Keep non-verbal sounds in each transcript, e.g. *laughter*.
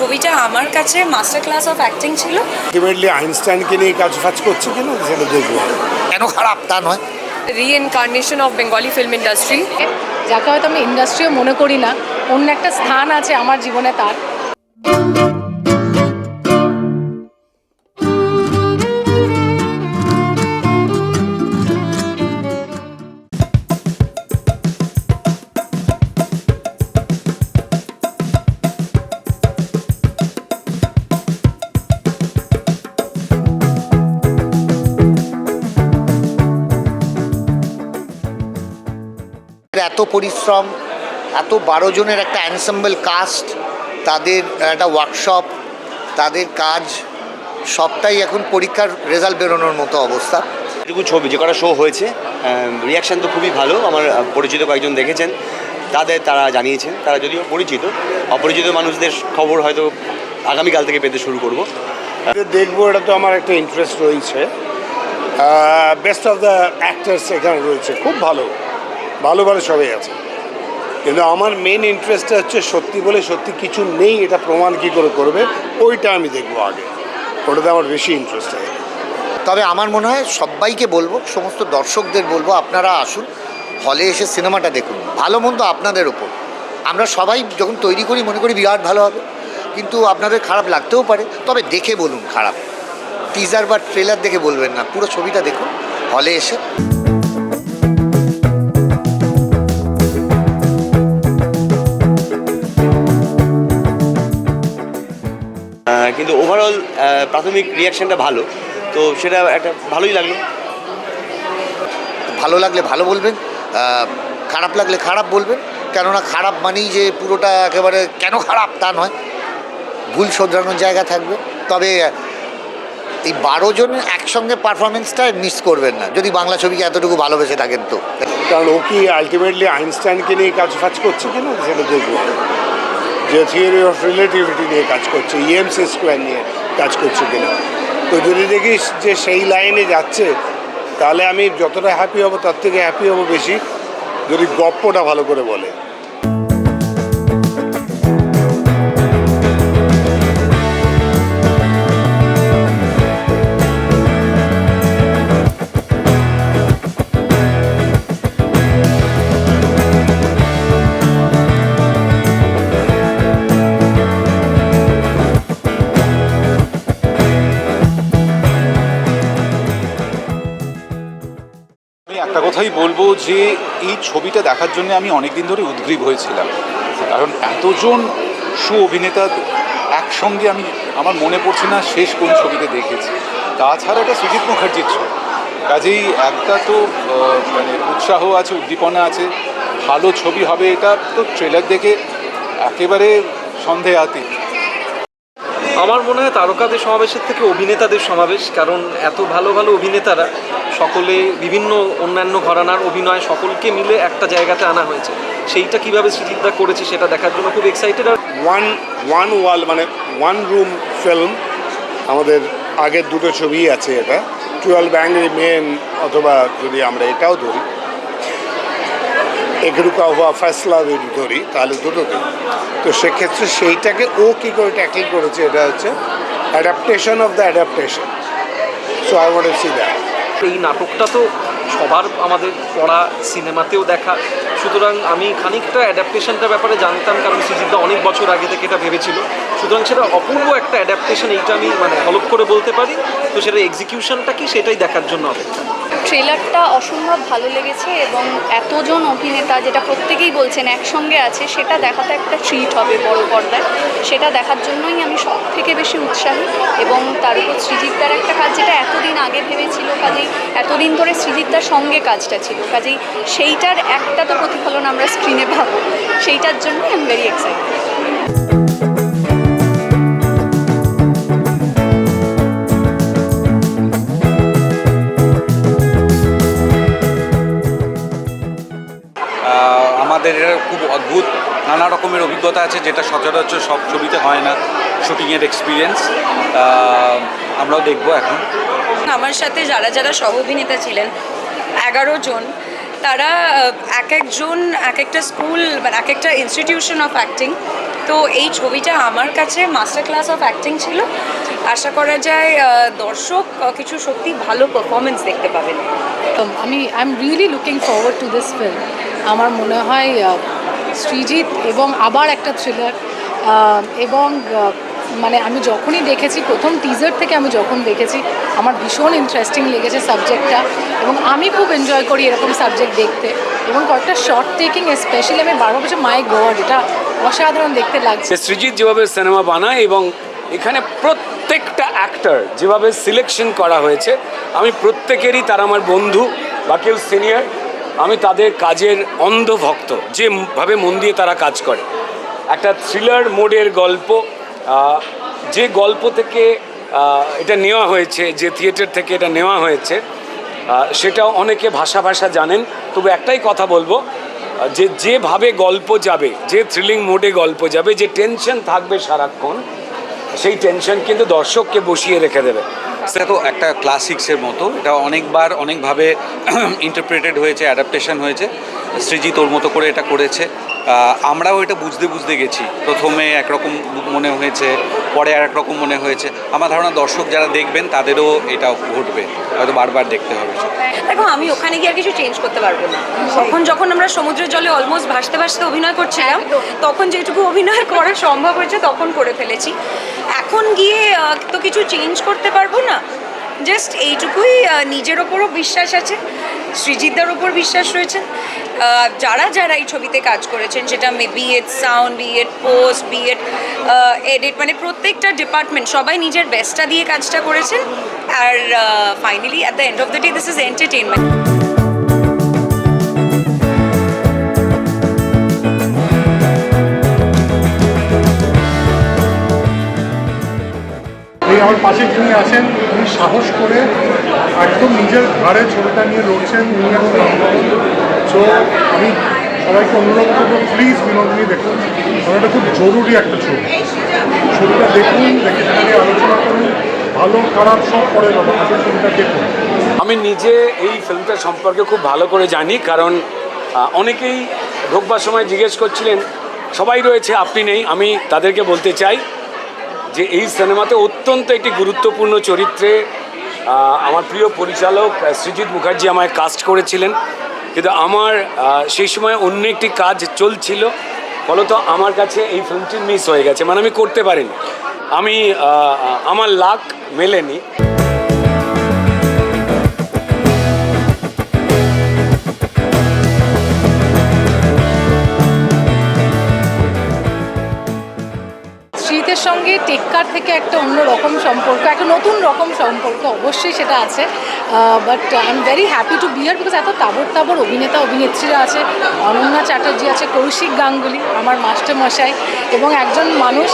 ছবিটা আমার কাছে মাস্টার ক্লাস অফ অ্যাক্টিং ছিল। আলটিমেটলি আইনস্টাইনকে নিয়ে কাজ ফাজ করছে কিনা সেটা দেখব। কেন খারাপ? তা নয়। Reincarnation of Bengali film industry যাকে হয়তো আমি ইন্ডাস্ট্রিও মনে করি না অন্য একটা স্থান আছে আমার জীবনে তার। এত পরিশ্রম এত বারো জনের একটা অ্যানসেম্বল কাস্ট তাদের একটা ওয়ার্কশপ তাদের কাজ সবটাই এখন পরীক্ষার রেজাল্ট বেরোনোর মতো অবস্থা। এটুকু ছবি যে কটা শো হয়েছে রিয়াকশান তো খুবই ভালো আমার পরিচিত কয়েকজন দেখেছেন তাদের তারা জানিয়েছেন তারা যদিও পরিচিত অপরিচিত মানুষদের খবর হয়তো আগামীকাল থেকে পেতে শুরু করব। দেখব এটা তো আমার একটা ইন্টারেস্ট রয়েছে। বেস্ট অফ দ্য অ্যাক্টার্স এখানে রয়েছে খুব ভালো। ভালো ভালো সবাই আছে। কিন্তু আমার মেন ইন্টারেস্টটা হচ্ছে সত্যি বলে সত্যি কিছু নেই, এটা প্রমাণ কী করে করবে, ওইটা আমি দেখব আগে। ওটাতে আমার বেশি ইন্টারেস্ট আছে। তবে আমার মনে হয় সবাইকে বলব, সমস্ত দর্শকদের বলব, আপনারা আসুন হলে এসে সিনেমাটা দেখুন। ভালো মন্দ আপনাদের ওপর। আমরা সবাই যখন তৈরি করি, মনে করি বিরাট ভালো হবে। কিন্তু আপনাদের খারাপ লাগতেও পারে। তবে দেখে বলুন খারাপ। টিজার বা ট্রেলার দেখে বলবেন না। পুরো ছবিটা দেখুন হলে এসে। কিন্তু ওভারঅল প্রাথমিক রিয়াকশানটা ভালো। তো সেটা একটা ভালোই লাগল। ভালো লাগলে ভালো বলবেন খারাপ লাগলে খারাপ বলবেন কেননা খারাপ মানেই যে পুরোটা একেবারে কেন খারাপ তা নয়। ভুল শোধরানোর জায়গা থাকবে। তবে এই বারো জন একসঙ্গে পারফরমেন্সটা মিস করবেন না যদি বাংলা ছবিকে এতটুকু ভালোবেসে থাকেন তো। কারণ ও কি আলটিমেটলি আইনস্টাইনকে নিয়ে কাজ ফাজ করছে কিনা সেটা দেখব। যে থিওরি অফ রিলেটিভিটি নিয়ে কাজ করছে ইএমসি স্কোয়ার নিয়ে কাজ করছে কিনা। তো যদি দেখিস যে সেই লাইনে যাচ্ছে, তাহলে আমি যতটা হ্যাপি হব, তার থেকে হ্যাপি হব বেশি, যদি গপ্পটা ভালো করে বলে। কথাই বলব যে, এই ছবিটা দেখার জন্য আমি অনেক দিন ধরে উদ্গ্রীব হয়েছিলাম। কারণ এতজন সু অভিনেতা একসঙ্গে আমি, আমার মনে পড়ছে না শেষ কোন ছবিতে দেখেছি। তাছাড়া এটা সুজিত মুখার্জির ছবি। কাজেই একটা তো মানে উৎসাহ আছে, উদ্দীপনা আছে, ভালো ছবি হবে, এটা তো ট্রেলার দেখে একেবারে সন্দেহ সন্দেহাতীত। আমার মনে হয় তারকাদের সমাবেশের থেকে অভিনেতাদের সমাবেশ, কারণ এত ভালো ভালো অভিনেতারা সকলে বিভিন্ন অন্যান্য ঘরানার অভিনয় সকলকে মিলে একটা জায়গাতে আনা হয়েছে। সেইটা কীভাবে সৃজিতদা করেছে সেটা দেখার জন্য খুব এক্সাইটেড আর ওয়ান ওয়ান ওয়াল মানে ওয়ান রুম ফিল্ম আমাদের আগের দুটো ছবিই আছে এটা। টুয়েলভ অ্যাংরি মেন অথবা যদি আমরা এটাও ধরি এগরুকা হওয়া ফ্যাসলা যদি ধরি, তাহলে দুটোতে তো সেক্ষেত্রে সেইটাকে ও কী করে ট্যাকেল করেছে, এটা হচ্ছে adaptation of the adaptation so I want see that এই নাটকটা তো সবার আমাদের পড়া সিনেমাতেও দেখা। সুতরাং আমি খানিকটা অ্যাডাপ্টেশনটার ব্যাপারে জানতাম, কারণ সৃজিতদা অনেক বছর আগে থেকে এটা ভেবেছিল। সুতরাং সেটা অপূর্ব একটা অ্যাডাপ্টেশন এইটা আমি মানে হলপ করে বলতে পারি। তো সেটা এক্সিকিউশনটা কি সেটাই দেখার জন্য অপেক্ষা। ট্রেলারটা অসম্ভব ভালো লেগেছে এবং এতজন অভিনেতা যেটা প্রত্যেকেই বলছেন একসঙ্গে আছে, সেটা দেখাতে একটা ট্রিট হবে বড় পর্দায়। সেটা দেখার জন্যই আমি সব থেকে বেশি উৎসাহী এবং তার উপর সৃজিতদার একটা কাজ যেটা এতদিন আগে ভেবেছিল, কাজেই এতদিন ধরে সৃজিতদার সঙ্গে কাজটা ছিল, কাজেই সেইটার একটা তো প্রতিফলন আমরা স্ক্রিনে পাবো। সেইটার জন্যই আমি ভেরি এক্সাইটেড অদ্ভুত। নানা রকমের অভিজ্ঞতা আছে যেটা সচরাচর সব ছবিতে হয় না শুটিংয়ের এক্সপিরিয়েন্স আমরাও দেখব এখন। আমার সাথে যারা যারা সহ অভিনেতা ছিলেন এগারো জন তারা এক একজন এক একটা স্কুল মানে এক একটা ইনস্টিটিউশন অফ অ্যাক্টিং তো এই ছবিটা আমার কাছে মাস্টার ক্লাস অফ অ্যাক্টিং ছিল। আশা করা যায় দর্শক কিছু সত্যি ভালো পারফরমেন্স দেখতে পাবেন। Um, আমি I am really looking forward to this film আমার মনে হয় সৃজিত এবং আবার একটা থ্রিলার এবং মানে আমি যখনই দেখেছি, প্রথম টিজার থেকে আমি যখন দেখেছি, আমার ভীষণ ইন্টারেস্টিং লেগেছে সাবজেক্টটা এবং আমি খুব এনজয় করি এরকম সাবজেক্ট দেখতে এবং কয়েকটা শর্ট টেকিং স্পেশালি আমি বারবার বলছি মাই গড এটা অসাধারণ দেখতে লাগছে। সৃজিৎ যেভাবে সিনেমা বানায় এবং এখানে প্রত্যেকটা অ্যাক্টর যেভাবে সিলেকশন করা হয়েছে, আমি প্রত্যেকেরই, তারা আমার বন্ধু, বা কেউ সিনিয়র আমি তাদের কাজের অন্ধভক্ত যেভাবে মন দিয়ে তারা কাজ করে। একটা থ্রিলার মোডের গল্প যে গল্প থেকে এটা নেওয়া হয়েছে, যে থিয়েটার থেকে এটা নেওয়া হয়েছে সেটাও অনেকে ভাষা ভাষা জানেন। তবে একটাই কথা বলব যে যেভাবে গল্প যাবে, যে থ্রিলিং মোডে গল্প যাবে, যে টেনশন থাকবে সারাক্ষণ, সেই টেনশন কিন্তু দর্শককে বসিয়ে রেখে দেবে। সেটা তো একটা ক্লাসিক্সের মতো। এটা অনেকবার অনেকভাবে *clears throat* ইন্টারপ্রেটেড হয়েছে অ্যাডাপ্টেশন হয়েছে। সৃজিত ওর মতো করে এটা করেছে। আমরাও এটা বুঝতে বুঝতে গেছি। প্রথমে একরকম মনে হয়েছে পরে আর রকম মনে হয়েছে। আমার ধারণা দর্শক যারা দেখবেন, তাদেরও এটা ঘটবে। হয়তো বারবার দেখতে হবে। দেখো, আমি ওখানে গিয়ে আর কিছু চেঞ্জ করতে পারব না। তখন যখন আমরা সমুদ্রের জলে অলমোস্ট ভাসতে ভাসতে অভিনয় করছিলাম, তখন যেটুকু অভিনয় করা সম্ভব হয়েছে, তখন করে ফেলেছি। এখন গিয়ে তো কিছু চেঞ্জ করতে পারব না। জাস্ট এইটুকুই নিজের ওপরও বিশ্বাস আছে। সৃজিতদার ওপর বিশ্বাস রয়েছে? যারা যারা এই ছবিতে কাজ করেছেন, সেটা be it sound, be it post, be it edit মানে প্রত্যেকটা ডিপার্টমেন্ট সবাই নিজের বেস্টটা দিয়ে কাজটা করেছেন আর finally at the end of the day this is entertainment আমার পাশে যিনি আছেন উনি সাহস করে একদম নিজের ঘাড়ে ছবিটা নিয়ে লড়ছেন উনি এখন সো আমি সবাইকে অনুরোধ করব প্লিজ বিনোদিনী দেখুন কারণ খুব জরুরি একটা ছবি। ছবিটা দেখুন, দেখে সেটা আলোচনা করুন, ভালো, খারাপ সব পরে আগে ছবিটা দেখুন। আমি নিজে এই ফিল্মটা সম্পর্কে খুব ভালো করে জানি, কারণ অনেকেই ঢোকবার সময় জিজ্ঞেস করছিলেন, সবাই রয়েছে, আপনি নেই, আমি তাদেরকে বলতে চাই যে এই সিনেমাতে অত্যন্ত একটি গুরুত্বপূর্ণ চরিত্রে আমার প্রিয় পরিচালক সৃজিৎ মুখার্জি আমায় কাস্ট করেছিলেন। কিন্তু আমার সেই সময় অন্য একটি কাজ চলছিল, ফলত আমার কাছে এই ফিল্মটি মিস হয়ে গেছে। মানে আমি করতে পারিনি। আমি আমার লাক মেলেনি। টেক্কার থেকে একটা অন্য রকম সম্পর্ক, একটা নতুন রকম সম্পর্ক অবশ্যই সেটা আছে। But I am very happy to bear because এত তাবর তাবর অভিনেতা, অভিনেত্রীরা আছে, অনন্যা চ্যাটার্জি আছে, কৌশিক গাঙ্গুলি, আমার মাস্টার মশাই এবং একজন মানুষ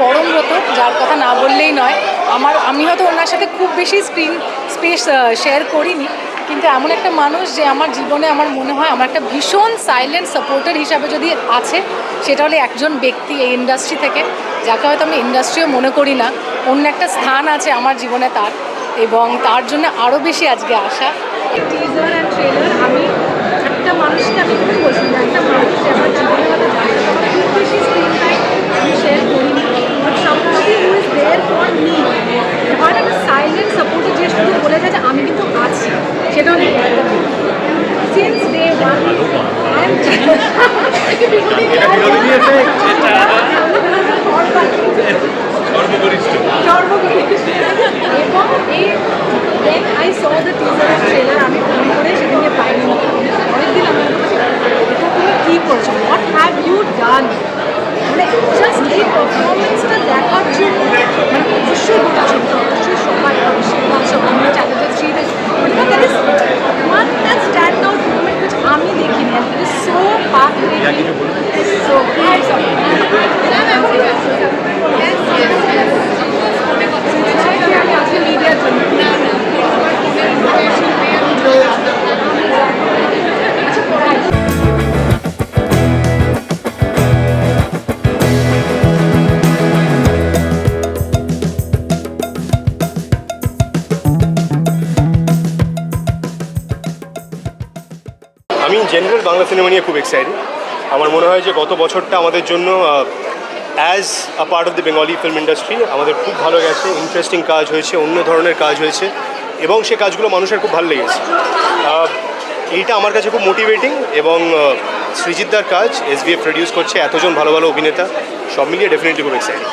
পরমব্রত, যার কথা না বললেই নয়। আমার, আমি হয়তো ওনার সাথে খুব বেশি স্ক্রিন স্পেস শেয়ার করিনি কিন্তু এমন একটা মানুষ যে আমার জীবনে আমার মনে হয় আমার একটা ভীষণ সাইলেন্ট সাপোর্টার হিসাবে যদি আছে, সেটা হলে একজন ব্যক্তি এই ইন্ডাস্ট্রি থেকে, যাকে হয়তো আমি ইন্ডাস্ট্রিও মনে করি না। অন্য একটা স্থান আছে আমার জীবনে তার, এবং তার জন্য আরও বেশি আজকে আসা টিজার অ্যান্ড ট্রেলার আমি একটা মানুষকে আমি খুবই যে একটা মানুষ যে আমার জীবনে হয়তো খুব বেশি স্ক্রিন টাইম শেয়ার করিনি but somehow who is there for me হয় সাপোর্টে যে শুধু বলে যায় যে আমি কিন্তু আছি। সেটা হলো since day one I am এবং এই then I saw the teaser trailer আমি ফোন করে সেদিনকে পাইনি। অনেকদিন আমার এটা তুমি কী করছ? হোয়াট হ্যাভ ইউ ডান মানে জাস্ট এই পারফরমেন্সটা দেখার জন্য মানে অবশ্যই গোটা ছবিটা অবশ্যই সবাই অবশ্যই আমরা আমি দেখিনি সো পাক সো সিনেমা নিয়ে খুব এক্সাইটেড আমার মনে হয় যে গত বছরটা আমাদের জন্য as a part of the Bengali film industry আমাদের খুব ভালো গেছে ইন্টারেস্টিং কাজ হয়েছে, অন্য ধরনের কাজ হয়েছে, এবং সে কাজগুলো মানুষের খুব ভালো লেগেছে। এইটা আমার কাছে খুব মোটিভেটিং এবং সৃজিতদার কাজ এস বি এফ প্রডিউস করছে, এতজন ভালো ভালো অভিনেতা, সব মিলিয়ে ডেফিনেটলি খুব এক্সাইটেড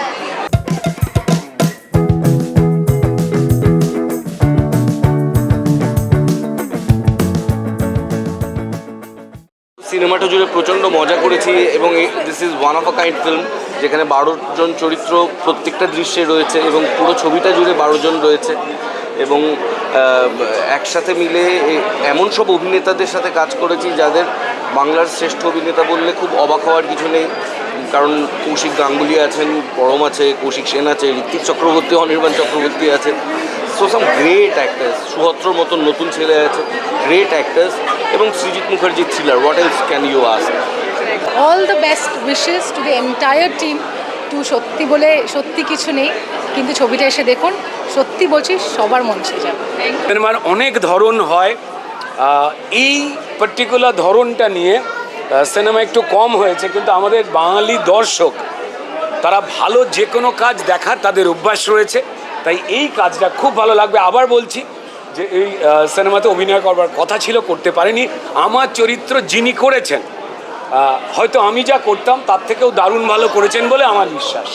সিনেমাটা জুড়ে প্রচণ্ড মজা করেছি এবং this is one of a kind film যেখানে বারো জন চরিত্র প্রত্যেকটা দৃশ্যে রয়েছে এবং পুরো ছবিটা জুড়ে বারো জন রয়েছে এবং একসাথে মিলে এমন সব অভিনেতাদের সাথে কাজ করেছি যাদের বাংলার শ্রেষ্ঠ অভিনেতা বললে খুব অবাক হওয়ার কিছু নেই। কারণ কৌশিক গাঙ্গুলি আছেন, পরম আছে, কৌশিক সেন আছে, ঋত্বিক চক্রবর্তী, অনির্বাণ চক্রবর্তী আছে। সো সাম গ্রেট অ্যাক্টার্স সুহত্রর মতন নতুন ছেলে আছে। গ্রেট অ্যাক্টার্স এবং Srijit Mukherjee thriller what else can you ask all the best wishes to the entire team to সত্যি বলে সত্যি কিছু নেই কিন্তু ছবিটা এসে দেখুন। সত্যি বলছি সবার মন ছুঁয়ে যাবে। সিনেমার অনেক ধরন হয়। এই পার্টিকুলার ধরনটা নিয়ে সিনেমা একটু কম হয়েছে কিন্তু আমাদের বাঙালি দর্শক তারা ভালো যে কোনো কাজ দেখার তাদের অভ্যাস রয়েছে। তাই এই কাজটা খুব ভালো লাগবে। আবার বলছি যে এই সিনেমাতে অভিনয় করবার কথা ছিল, করতে পারেনি। আমার চরিত্র যিনি করেছেন হয়তো আমি যা করতাম তার থেকেও দারুণ ভালো করেছেন বলে আমার বিশ্বাস।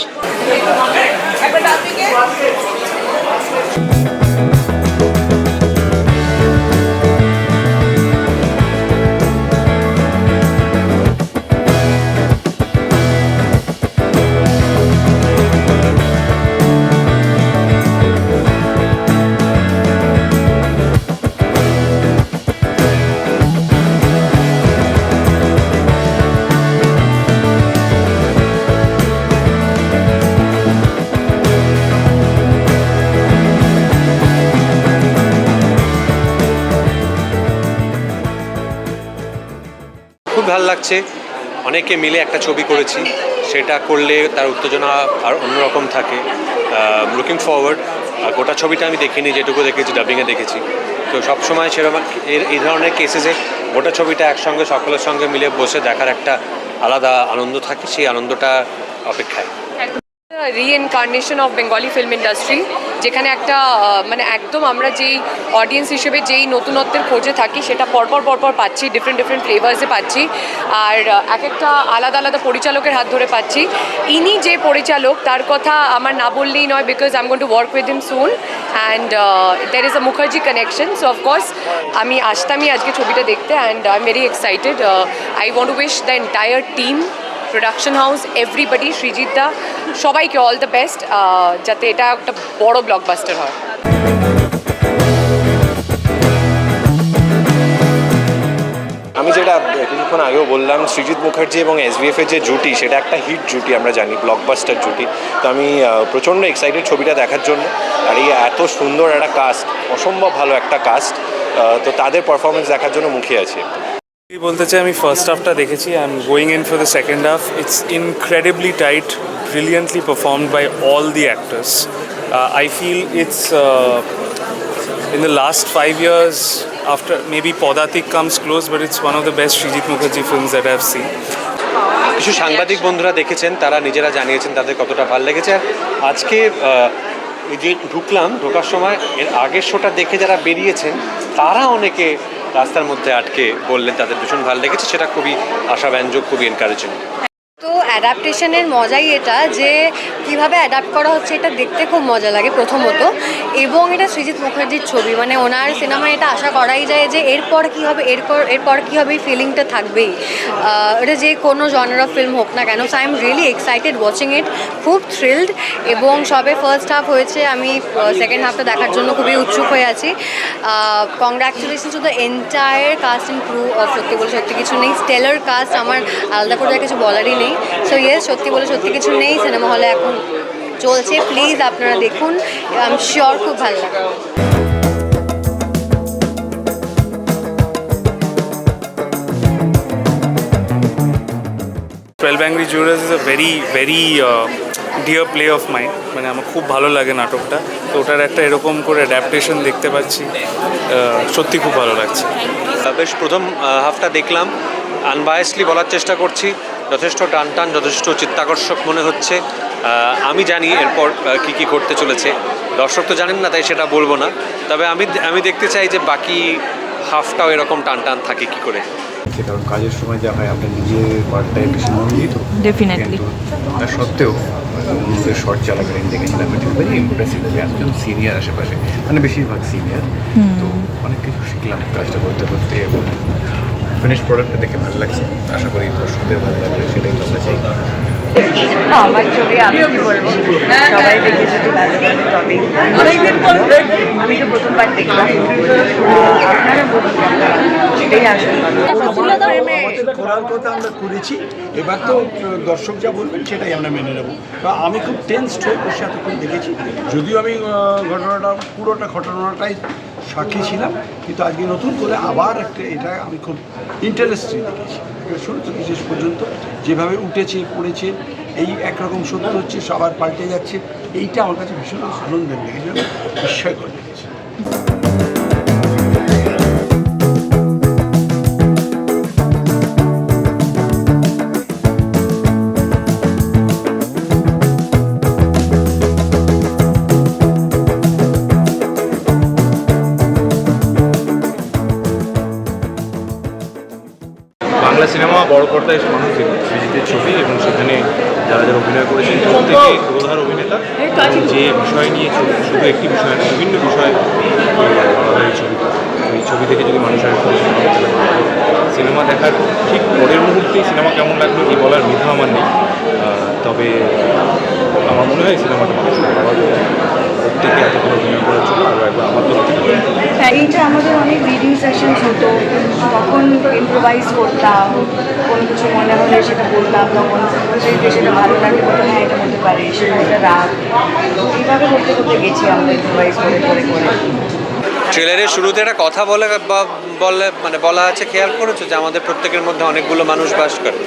ভালো লাগছে। অনেকে মিলে একটা ছবি করেছি। সেটা করলে তার উত্তেজনা আর অন্যরকম থাকে। লুকিং ফরওয়ার্ড গোটা ছবিটা আমি দেখিনি, যেটুকু দেখেছি ডাবিংয়ে দেখেছি। তো সবসময় সেরকম এই ধরনের কেসেসে গোটা ছবিটা একসঙ্গে, সকলের সঙ্গে মিলে বসে দেখার একটা আলাদা আনন্দ থাকে, সেই আনন্দটা অপেক্ষায়। Reincarnation of Bengali film industry যেখানে একটা মানে একদম আমরা যেই অডিয়েন্স হিসেবে যেই নতুনত্বের খোঁজে থাকি, সেটা পরপর পরপর পাচ্ছি ডিফারেন্ট ডিফারেন্ট ফ্লেভার্সে পাচ্ছি। আর এক একটা আলাদা আলাদা পরিচালকের হাত ধরে পাচ্ছি। ইনি যে পরিচালক, তার কথা আমার না বললেই নয় because I am gone to work with him soon and there is a Mukherjee connection so of course আমি আসতামই আজকে ছবিটা দেখতে and I am very excited I want to wish the entire team production house everybody Srijit da সবাইকে all the best যাতে এটা একটা বড় ব্লকবাস্টার হয়। আমি যেটা কিছুক্ষণ আগেও বললাম সৃজিত মুখার্জি এবং এসবিএফ এর যে জুটি, সেটা একটা হিট জুটি, আমরা জানি ব্লকবাস্টার জুটি। তো আমি প্রচণ্ড এক্সাইটেড ছবিটা দেখার জন্য। আর এই এত সুন্দর একটা কাস্ট অসম্ভব ভালো একটা কাস্ট তো তাদের পারফরমেন্স দেখার জন্য মুখিয়ে আছি। বলতে চাই, আমি ফার্স্ট হাফটা দেখেছি I am going in for the second half it's incredibly tight brilliantly performed by all the actors I feel it's in the last five years, after, maybe Podatik comes close, but it's one of the best Srijit Mukherjee films that I've seen. কিছু সাংবাদিক বন্ধুরা দেখেছেন, তারা নিজেরা জানিয়েছেন তাদের কতটা ভালো লেগেছে। আজকে যে ঢুকলাম, ঢোকার সময় এর আগের শোটা দেখে যারা বেরিয়েছেন, তারা অনেকে রাস্তার মধ্যে আটকে বললেন তাদের ভীষণ ভালো লেগেছে, সেটা খুবই আশাব্যঞ্জক, খুবই এনকারেজিং তো অ্যাডাপ্টেশনের মজাই এটা যে কীভাবে অ্যাডাপ্ট করা হচ্ছে এটা দেখতে খুব মজা লাগে প্রথমত। এবং এটা সৃজিত মুখার্জির ছবি মানে ওনার সিনেমায় এটা আশা করাই যায় যে এরপর কী হবে, এরপর এরপর কী হবে এই ফিলিংটা থাকবেই। এটা যে কোনো জনার অফ ফিল্ম হোক না কেন so I am really excited watching it খুব থ্রিলড এবং সবে ফার্স্ট হাফ হয়েছে, আমি সেকেন্ড হাফটা দেখার জন্য খুবই উৎসুক হয়ে আছি। Congratulation to the entire cast and crew সত্যি বলে সত্যি কিছু নেই স্টেলার কাস্ট আমার আলাদা করে কিছু বলারই নেই। সো ইয়েস সত্যি বলে সত্যি কিছু নেই সিনেমা হলে এখন চলছে। প্লিজ আপনারা দেখুন। আই এম শিওর খুব ভালো লাগবে। Twelve angry jurors is a very very dear play of mind মানে আমার খুব ভালো লাগে নাটকটা। তো ওটার একটা এরকম করে অ্যাডাপ্টেশন দেখতে পাচ্ছি। সত্যি খুব ভালো লাগছে। বেশ প্রথম হাফটা দেখলাম। আনবায়াসলি বলার চেষ্টা করছি। যথেষ্ট টান টান যথেষ্ট চিত্তাকর্ষক মনে হচ্ছে। আমি জানি এরপর কি কি করতে চলেছে। দর্শক তো জানেন না তাই সেটা বলব না। তবে আমি আমি দেখতে চাই যে বাকি হাফটাও এরকম টান টান থাকে কি করে। কারণ কাজের সময় যা হয় আপনার নিজের পার্টটায় বেশি মনোনীত Definitely. তা সত্ত্বেও অন্যদের শর্ট চলাকালীন দেখেছিলাম ইজ ভেরি ইমপ্রেসিভ যে এতজন সিনিয়র আশেপাশে মানে বেশিরভাগ সিনিয়র তো অনেক কিছু শিখলাম কাজটা করতে করতে এবং ফিনিশ প্রোডাক্টটা দেখে ভালো লাগছে। আশা করি দর্শকদের ভালো লাগবে সেটাই তো আমরা চাই। আমার ছবি আমি কি বলব? সবাই ভালো তবে অনেকদিন পরে আমি তো প্রথমবার দেখলাম। আপনারা বলুন এটাই আসল করার কথা আমরা করেছি। এবার তো দর্শক যা বলবেন সেটাই আমরা মেনে নেব। বা আমি খুব টেন্সড হয়ে বসে এতক্ষণ দেখেছি। যদিও আমি ঘটনাটা পুরোটা ঘটনাটাই সাক্ষী ছিলাম, কিন্তু আজকে নতুন করে আবার একটা এটা আমি খুব ইন্টারেস্টিং দেখেছি। শুরু থেকে শেষ পর্যন্ত, যেভাবে উঠেছে, পড়েছে, এই একরকম সত্য হচ্ছে, সবার পাল্টে যাচ্ছে, এইটা আমার কাছে ভীষণ আনন্দের লেগেছে, বিস্ময়কর। লেগেছে বড় পর্দায় মানুষ সৃজিতের ছবি এবং সেখানে যারা যারা অভিনয় করেছেন প্রত্যেকে প্রধান অভিনেতা। যে বিষয় নিয়ে ছবি শুধু একটি বিষয় না বিভিন্ন বিষয় হয় এই ছবিতে তো এই ছবি থেকে যদি মানুষের সিনেমা দেখার ঠিক পরের মুহূর্তেই সিনেমা কেমন লাগল এই বলার মেধা আমার নেই। তবে আমার মনে হয় সিনেমাটা মানুষের প্রত্যেকে অভিনয় জন্য আরও একবার আমার তরফ থেকে হ্যাঁ এইটা আমাদের অনেক রিডিং সেশন হতো। তখন ইম্প্রোভাইজ করতাম কোনো কিছু মনে হলে সেটা বলতাম তখন সেটা ভালো বলতো হ্যাঁ এটা হতে পারে সেটা এটা রাগ। এইভাবে করতে করতে গেছি আমরা ইম্প্রোভাইজ করে করে করে। ট্রেলারের শুরুতে একটা কথা বলে বা বলে মানে বলা আছে খেয়াল করেছ যে আমাদের প্রত্যেকের মধ্যে অনেকগুলো মানুষ বাস করে?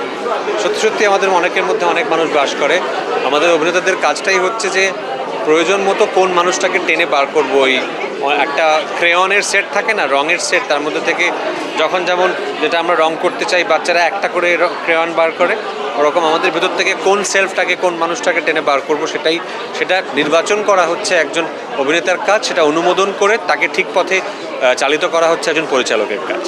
সত্যি সত্যি আমাদের অনেকের মধ্যে অনেক মানুষ বাস করে। আমাদের অভিনেতাদের কাজটাই হচ্ছে যে প্রয়োজন মতো কোন মানুষটাকে টেনে বার করব? ওই একটা ক্রেয়নের সেট থাকে না, রঙের সেট, তার মধ্যে থেকে যখন যেমন যেটা আমরা রং করতে চাই, বাচ্চারা একটা করে ক্রেয়ন বার করে, ওরকম আমাদের ভেতর থেকে কোন সেলফটাকে, কোন মানুষটাকে টেনে বার করব সেটাই, সেটা নির্বাচন করা হচ্ছে একজন অভিনেতার কাজ, সেটা অনুমোদন করে তাকে ঠিক পথে চালিত করা হচ্ছে একজন পরিচালকের কাজ।